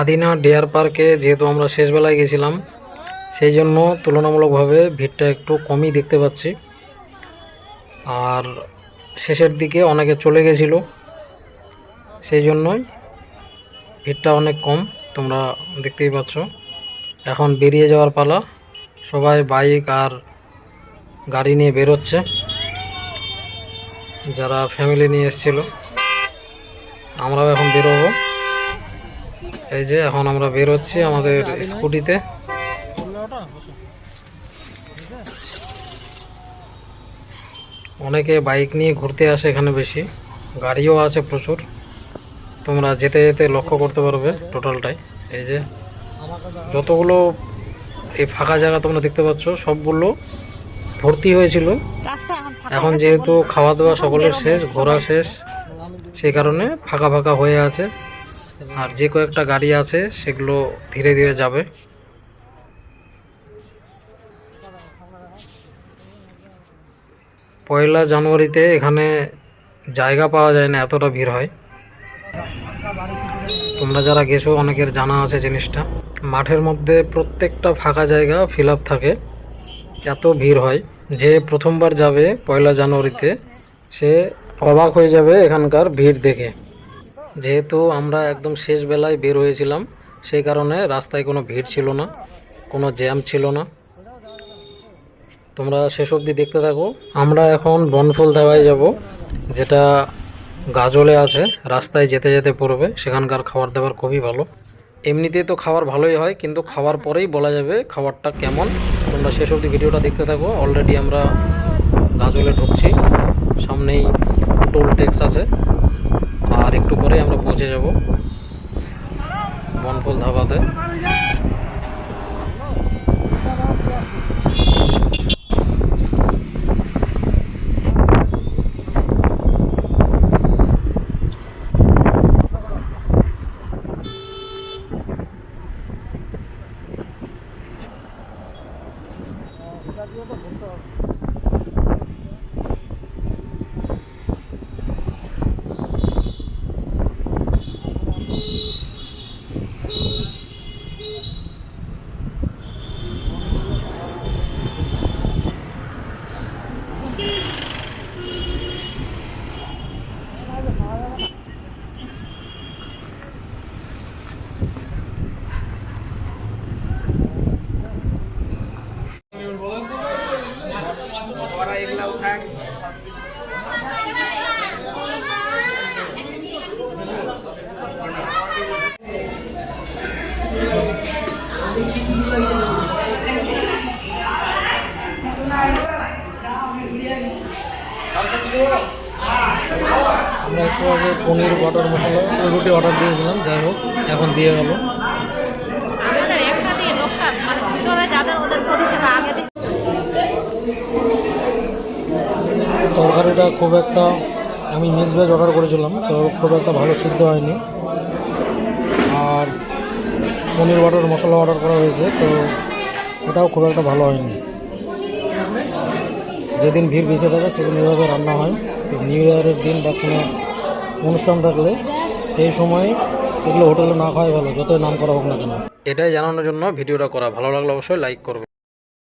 Adina deer পার্কে যেহেতু আমরা শেষবেলায় গেছিলাম, সেই জন্য তুলনামূলকভাবে ভিড়টা একটু কমই দেখতে পাচ্ছি। আর শেষের দিকে অনেকে চলে গেছিল, সেই জন্যই ভিড়টা অনেক কম, তোমরা দেখতেই পাচ্ছ। এখন বেরিয়ে যাওয়ার পালা, সবাই বাইক আর গাড়ি নিয়ে বেরোচ্ছে, যারা ফ্যামিলি নিয়ে এসেছিল। আমরাও এখন বেরোবো। এই যে এখন আমরা বেরোচ্ছি আমাদের স্কুটিতে। অনেকে বাইক নিয়ে ঘুরতে আসে এখানে বেশি। গাড়িও আছে প্রচুর। তোমরা যেতে যেতে লক্ষ্য করতে পারবে টোটালটাই। এই যে যতগুলো এই ফাঁকা জায়গা তোমরা দেখতে পাচ্ছ সবগুলো ভর্তি হয়েছিল। এখন যেহেতু খাওয়া দাওয়া সকলের শেষ ঘোরা শেষ সেই কারণে ফাঁকা ফাঁকা হয়ে আছে। আর যে কয়েকটা গাড়ি আছে, সেগুলো ধীরে ধীরে যাবে। পয়লা জানুয়ারিতে এখানে জায়গা পাওয়া যায় না, এতটা ভিড় হয়। তোমরা যারা গেছো, অনেকের জানা আছে জিনিসটা। মাঠের মধ্যে প্রত্যেকটা ফাঁকা জায়গা ফিল থাকে। এত ভিড় হয়। যে প্রথমবার যাবে পয়লা জানুয়ারিতে, সে অবাক হয়ে যাবে এখানকার ভিড় দেখে। যেহেতু আমরা একদম শেষ বেলায় বের হয়েছিলাম, সেই কারণে রাস্তায় কোনো ভিড় ছিল না, কোনো জ্যাম ছিল না। তোমরা শেষ অবধি দেখতে থাকো। আমরা এখন বনফুল ধাবায় যাব, যেটা গাজলে আছে, রাস্তায় যেতে যেতে পড়বে, সেখানকার খাবার দাবার খুবই ভালো। এমনিতে তো খাবার ভালোই হয়, কিন্তু খাওয়ার পরেই বলা যাবে খাবারটা কেমন। তোমরা শেষ অবধি ভিডিওটা দেখতে থাকো অলরেডি আমরা গাজলে ঢুকছি, সামনেই টোল ট্যাক্স আছে। আর একটু পরেই আমরা পৌঁছে যাব বনফুল ধাবাতে। আমরা একটু আগে পনির বাটার মশলা রুটি অর্ডার দিয়েছিলাম, যাই হোক, এখন দিয়ে গেল। তরকারিটা খুব একটা, আমি মিক্স ভেজ অর্ডার করেছিলাম, তো খুব একটা ভালো সিদ্ধ হয়নি। আর পনির বাটার মশলা অর্ডার করা হয়েছে, তো ওটাও খুব একটা ভালো হয়নি। যেদিন ভিড় বেশি থাকে, সেদিন এভাবে রান্না হয়। তো নিউ ইয়ারের দিন বা কোনো অনুষ্ঠান থাকলে সেই সময় এগুলো হোটেলে না খাওয়াই ভালো, যতই নাম করা হোক না কেন। এটাই জানানোর জন্য ভিডিওটা করা। ভালো লাগলে অবশ্যই লাইক করবে।